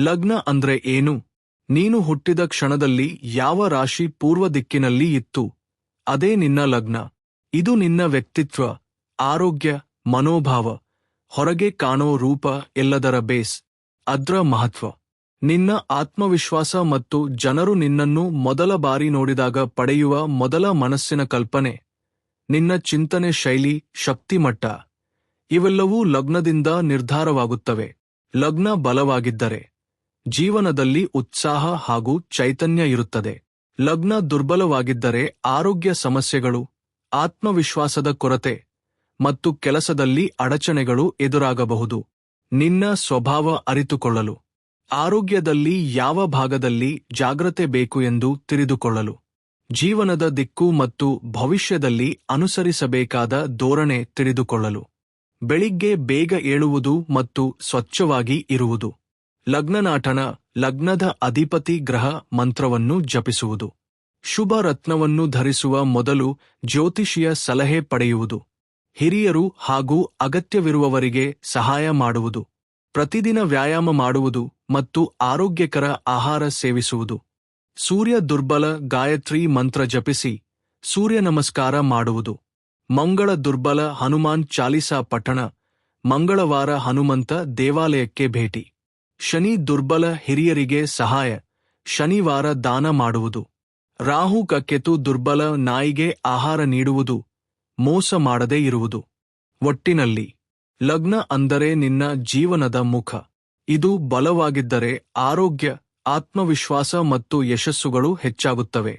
ಲಗ್ನ ಅಂದ್ರೆ ಏನು? ನೀನು ಹುಟ್ಟಿದ ಕ್ಷಣದಲ್ಲಿ ಯಾವ ರಾಶಿ ಪೂರ್ವ ದಿಕ್ಕಿನಲ್ಲಿ ಇತ್ತು? ಅದೇ ನಿನ್ನ ಲಗ್ನ. ಇದು ನಿನ್ನ ವ್ಯಕ್ತಿತ್ವ, ಆರೋಗ್ಯ, ಮನೋಭಾವ, ಹೊರಗೆ ಕಾಣೋ ರೂಪ ಎಲ್ಲದರ ಬೇಸ್, ಅದ್ರ ಮಹತ್ವ. ನಿನ್ನ ಆತ್ಮವಿಶ್ವಾಸ ಮತ್ತು ಜನರು ನಿನ್ನನ್ನು ಮೊದಲ ಬಾರಿ ನೋಡಿದಾಗ ಪಡೆಯುವ ಮೊದಲ ಮನಸ್ಸಿನ ಕಲ್ಪನೆ, ನಿನ್ನ ಚಿಂತನೆ ಶೈಲಿ ಶಕ್ತಿಮಟ್ಟ ಇವೆಲ್ಲವೂ ಲಗ್ನದಿಂದ ನಿರ್ಧಾರವಾಗುತ್ತವೆ. ಲಗ್ನ ಬಲವಾಗಿದ್ದರೆ. ಜೀವನದಲ್ಲಿ ಉತ್ಸಾಹ ಹಾಗೂ ಚೈತನ್ಯ ಇರುತ್ತದೆ. ಲಗ್ನ ದುರ್ಬಲವಾಗಿದ್ದರೆ ಆರೋಗ್ಯ ಸಮಸ್ಯೆಗಳು, ಆತ್ಮವಿಶ್ವಾಸದ ಕೊರತೆ ಮತ್ತು ಕೆಲಸದಲ್ಲಿ ಅಡಚಣೆಗಳು ಎದುರಾಗಬಹುದು. ನಿನ್ನ ಸ್ವಭಾವ ಅರಿತುಕೊಳ್ಳಲು, ಆರೋಗ್ಯದಲ್ಲಿ ಯಾವ ಭಾಗದಲ್ಲಿ ಜಾಗ್ರತೆ ಬೇಕು ಎಂದು ತಿಳಿದುಕೊಳ್ಳಲು, ಜೀವನದ ದಿಕ್ಕು ಮತ್ತು ಭವಿಷ್ಯದಲ್ಲಿ ಅನುಸರಿಸಬೇಕಾದ ಧೋರಣೆ ತಿಳಿದುಕೊಳ್ಳಲು, ಬೆಳಿಗ್ಗೆ ಬೇಗ ಏಳುವುದು ಮತ್ತು ಸ್ವಚ್ಛವಾಗಿ ಇರುವುದು. ಲಗ್ನನಾಟನ ಲಗ್ನದ ಅಧಿಪತಿ ಗ್ರಹ ಮಂತ್ರವನ್ನು ಜಪಿಸುವುದು. ಶುಭ ರತ್ನವನ್ನು ಧರಿಸುವ ಮೊದಲು ಜ್ಯೋತಿಷಿಯ ಸಲಹೆ ಪಡೆಯುವುದು. ಹಿರಿಯರು ಹಾಗೂ ಅಗತ್ಯವಿರುವವರಿಗೆ ಸಹಾಯ ಮಾಡುವುದು. ಪ್ರತಿದಿನ ವ್ಯಾಯಾಮ ಮಾಡುವುದು ಮತ್ತು ಆರೋಗ್ಯಕರ ಆಹಾರ ಸೇವಿಸುವುದು. ಸೂರ್ಯ ದುರ್ಬಲ ಗಾಯತ್ರಿ ಮಂತ್ರ ಜಪಿಸಿ ಸೂರ್ಯ ನಮಸ್ಕಾರ ಮಾಡುವುದು. ಮಂಗಳ ದುರ್ಬಲ ಹನುಮಾನ್ ಚಾಲಿಸಾ ಪಠಣ ಮಂಗಳವಾರ ಹನುಮಂತ ದೇವಾಲಯಕ್ಕೆ ಭೇಟಿ. ಶನಿ ದುರ್ಬಲ ಹಿರಿಯರಿಗೆ ಸಹಾಯ, ಶನಿವಾರ ದಾನ ಮಾಡುವುದು. ರಾಹು ಕಕ್ಕೆತು ದುರ್ಬಲ ನಾಯಿಗೆ ಆಹಾರ ನೀಡುವುದು, ಮೋಸ ಮಾಡದೇ ಇರುವುದು. ಒಟ್ಟಿನಲ್ಲಿ, ಲಗ್ನ ಅಂದರೆ ನಿನ್ನ ಜೀವನದ ಮುಖ. ಇದು ಬಲವಾಗಿದ್ದರೆ ಆರೋಗ್ಯ, ಆತ್ಮವಿಶ್ವಾಸ ಮತ್ತು ಯಶಸ್ಸುಗಳು ಹೆಚ್ಚಾಗುತ್ತವೆ.